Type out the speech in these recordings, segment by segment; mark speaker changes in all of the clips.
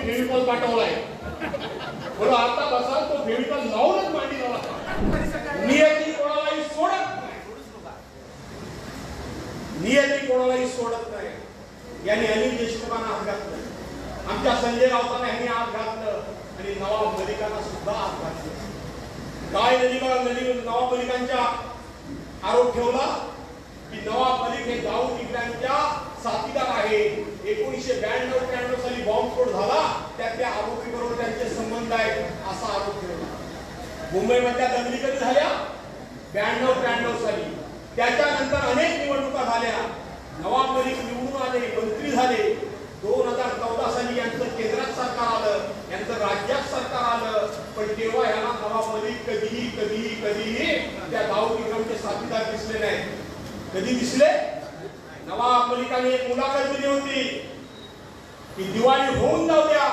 Speaker 1: फेविकॉल पाठवलाय म्हणून आता बसा तो फेविकॉल लावूनच मांडी लावा नियती कोणालाही सोडत नाही नियती कोणालाही सोडत नाही यांनी अनिल देशमुखांना हात घातलं आमच्या संजय राऊतांना यांनी हात घातलं आणि नवाब मलिकांना सुद्धा हात घातलं काय नलिका नली नवाब मलिकांच्या आरोप ठेवला की नवाब मलिक हे दाऊद इब्राहिमच्या साथीदार एकोणीसशे ब्याण्णव त्र्याण्णव साली बॉम्बस्फोट झाला त्यातल्या आरोपी बरोबर त्यांचे संबंध आहेत असा आरोप ठेवला मुंबईमधल्या दंगली कधी झाल्या? ब्याण्णव त्र्याण्णव साली. त्याच्यानंतर अनेक निवडणुका झाल्या. नवाब मलिक निवडून आले मंत्री झाले. दोन हजार चौदा साली यांचं केंद्रात सरकार आलं यांचं राज्यात सरकार आलं. पण तेव्हा यांना नवाब मलिक कधीही कधीही कधीही त्या दाऊद विक्रमचे साथीदार दिसले नाही कधी दिसले? नवाब मलिकाने एक मुलाखत दिली होती की दिवाळी होऊन जाऊ द्या.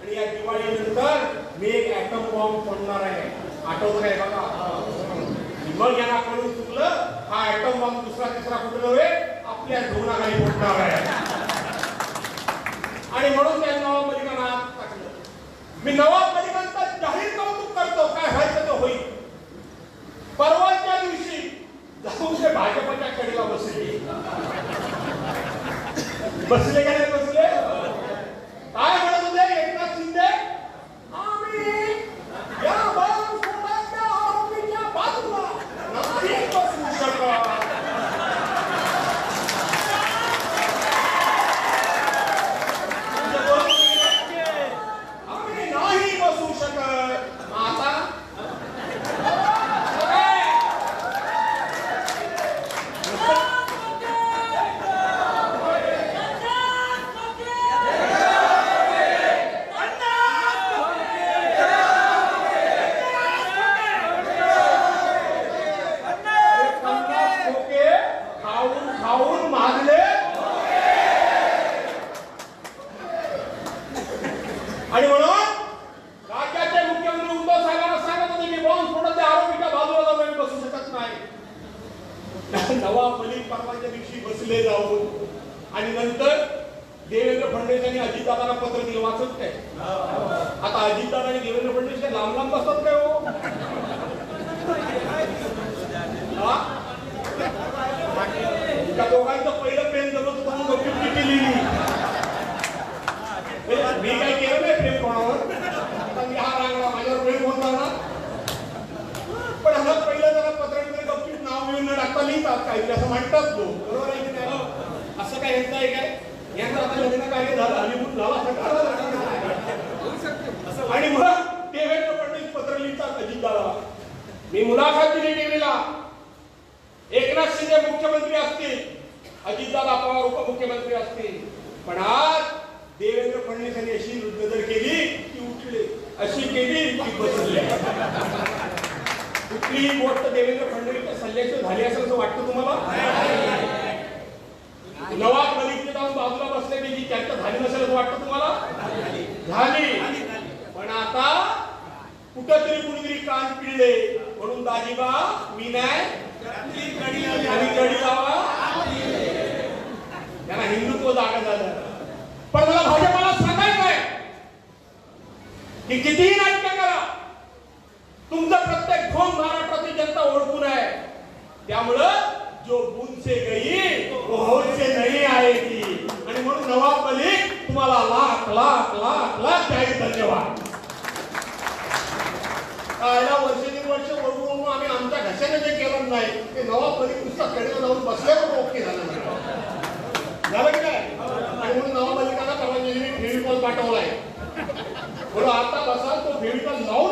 Speaker 1: आणि या दिवाळीनंतर मी एक ऍटम बॉम्ब फोडणार आहे. आठवत नाही बघा. मग यांना कळून चुकलं हा ऍटम बॉम्ब दुसरा तिसरा कुठे नव्हे आपल्या धोरणाखाली फोडणार आहे. आणि म्हणून त्या नवाब मलिकांना टाकलं मी नवाब मलिकांचा जाहीर कौतुक करतो काय व्हायचं ते होईल परवाच्या दिवशी जाऊन ते भाजपच्या कडेला बसले बसले का नाही बसले काय म्हणत होते एकनाथ शिंदे आम्ही या बॉम्बस्फोटाच्या आरोपीच्या बाजूला नाही बसू शकत आम्ही नाही बसू शकत आता पन्नास खोके खाऊन खाऊन मागले आणि म्हणून राज्याचे मुख्यमंत्री उद्धव साहेबांना सांगत होते की बॉम्ब स्फोटाच्या आरोपीच्या बाजूला जाऊन आम्ही बसू शकत नाही. नवाब मलिक परवाच्या दिवशी बसले जाऊन. आणि नंतर देवेंद्र फडणवीस यांनी अजितदादांना पत्र दिलं. वाचत काय? आता अजितदादा आणि देवेंद्र फडणवीस लांब लांब बसतात काय हो हा? त्या दोघांचं पहिलं प्रेम जमत होतं म्हणून गप्पी चिठ्ठी लिहिली मी काय केलं नाही प्रेम कोणावर आता मी हा रांगडा माझ्यावर प्रेम होता ना पण ह्याला पहिलं जरा पत्रांकडे गप्पीत नाव लिहितात काहीतरी असं म्हणतात लोक. बरोबर आहे की नाही? असं काय यांचं आहे काय? यांचं आता लग्न कार्य झालं हनीमून झाला असं कळलं आणि मग देवेंद्र फडणवीस पत्र लिहितात अजितदादा. मी मुलाखत दिली टीव्हीला. एकनाथ शिंदे मुख्यमंत्री असतील. अजितदादा पवार उपमुख्यमंत्री असतील. पण आज देवेंद्र फडणवीस यांनी अशी नजर केली की उठले. अशी केली की बसले कुठलीही गोष्ट देवेंद्र फडणवीसच्या सल्ल्याची झाली असेल असं वाटतं तुम्हाला? नवाब मलिकने जाऊन बाजूला बसले की जी चर्चा झाली नसेल असं वाटतं तुम्हाला? झाली. पण आता कुठंतरी कुणीतरी कान पिळले. म्हणून दाजीबा मी नाही. आणि कडी लावा. त्यांना हिंदुत्व जागा झालं. पण मला भाजपाला सांगायचं आहे की कितीही नाट्य त्यामुळं जो बुनसे गई वो होशसे नाही आएगी आणि म्हणून नवाब मलिक तुम्हाला लाख लाख लाख लाख जाहीर धन्यवाद. कायला वर्ष दीड वर्ष आम्ही आमच्या घशाने जे केलं नाही ते नवाब मलिक नुसता कडेला जाऊन बसल्यावर ओके झालं झालं की काय आणि म्हणून नवाब मलिकांना परवानगी फेविकॉल पाठवलाय. म्हणून आता बसा तो फेविकॉल लावून